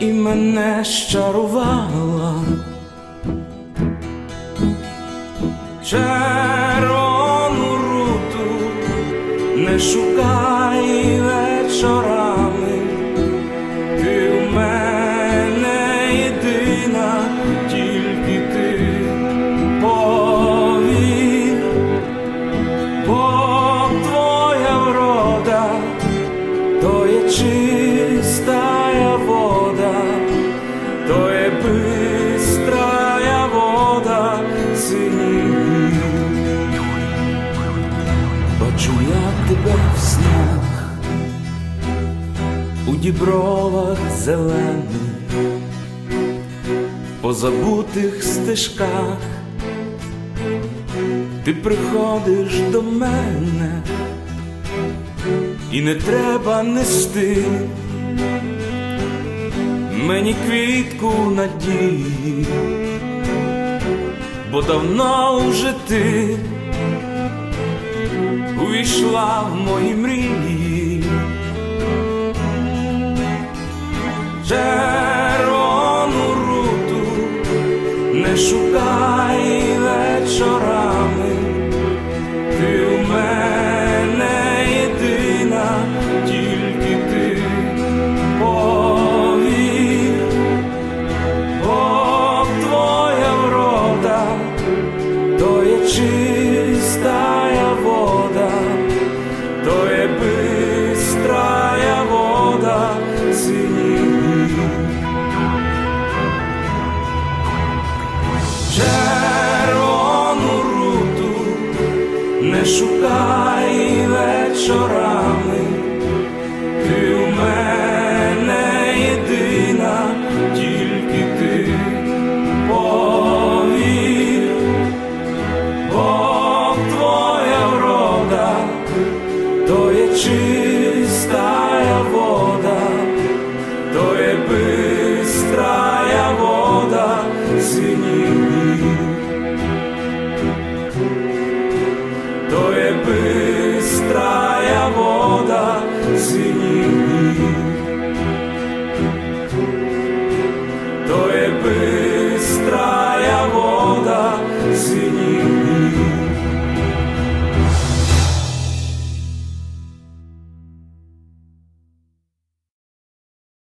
і мене щарувала. Червону руту не шукай вечорами, ти у мене єдина, тільки ти повір, бо твоя врода, то є чистая Бачу я тебе в снах, у дібровах зелених, по забутих стежках, ти приходиш до мене, і не треба нести мені квітку надії, бо давно вже ти увійшла в мої мрії. Червону руту не шукай вечорами, не шукай вечорами, ти у мене єдина, тільки ти повір. Бо твоя врода, то є чистая вода, то є бистрая вода синів, синів.